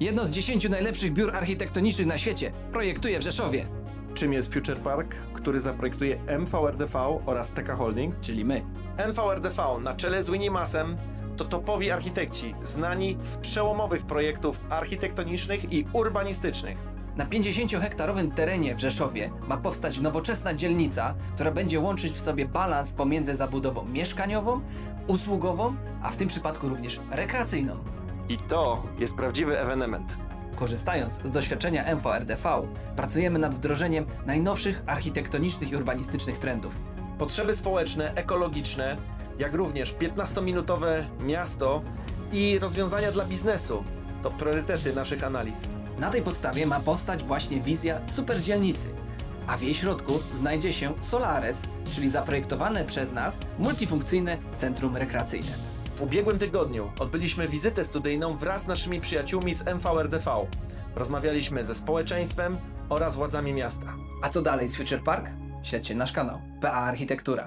Jedno z 10 najlepszych biur architektonicznych na świecie projektuje w Rzeszowie, Czym jest Future Park, który zaprojektuje MVRDV oraz TK Holding? czyli my. NVRDV na czele z Winimasem to topowi architekci, znani z przełomowych projektów architektonicznych i urbanistycznych. Na 50-hektarowym terenie w Rzeszowie ma powstać nowoczesna dzielnica, która będzie łączyć w sobie balans pomiędzy zabudową mieszkaniową, usługową, a w tym przypadku również rekreacyjną. I to jest prawdziwy ewenement. Korzystając z doświadczenia MVRDV, pracujemy nad wdrożeniem najnowszych architektonicznych i urbanistycznych trendów. Potrzeby społeczne, ekologiczne, jak również 15-minutowe miasto i rozwiązania dla biznesu to priorytety naszych analiz. Na tej podstawie ma powstać właśnie wizja superdzielnicy, a w jej środku znajdzie się Solares, czyli zaprojektowane przez nas multifunkcyjne centrum rekreacyjne. W ubiegłym tygodniu odbyliśmy wizytę studyjną wraz z naszymi przyjaciółmi z MVRDV. Rozmawialiśmy ze społeczeństwem oraz władzami miasta. A co dalej z Future Park? Śledźcie nasz kanał PA Architektura.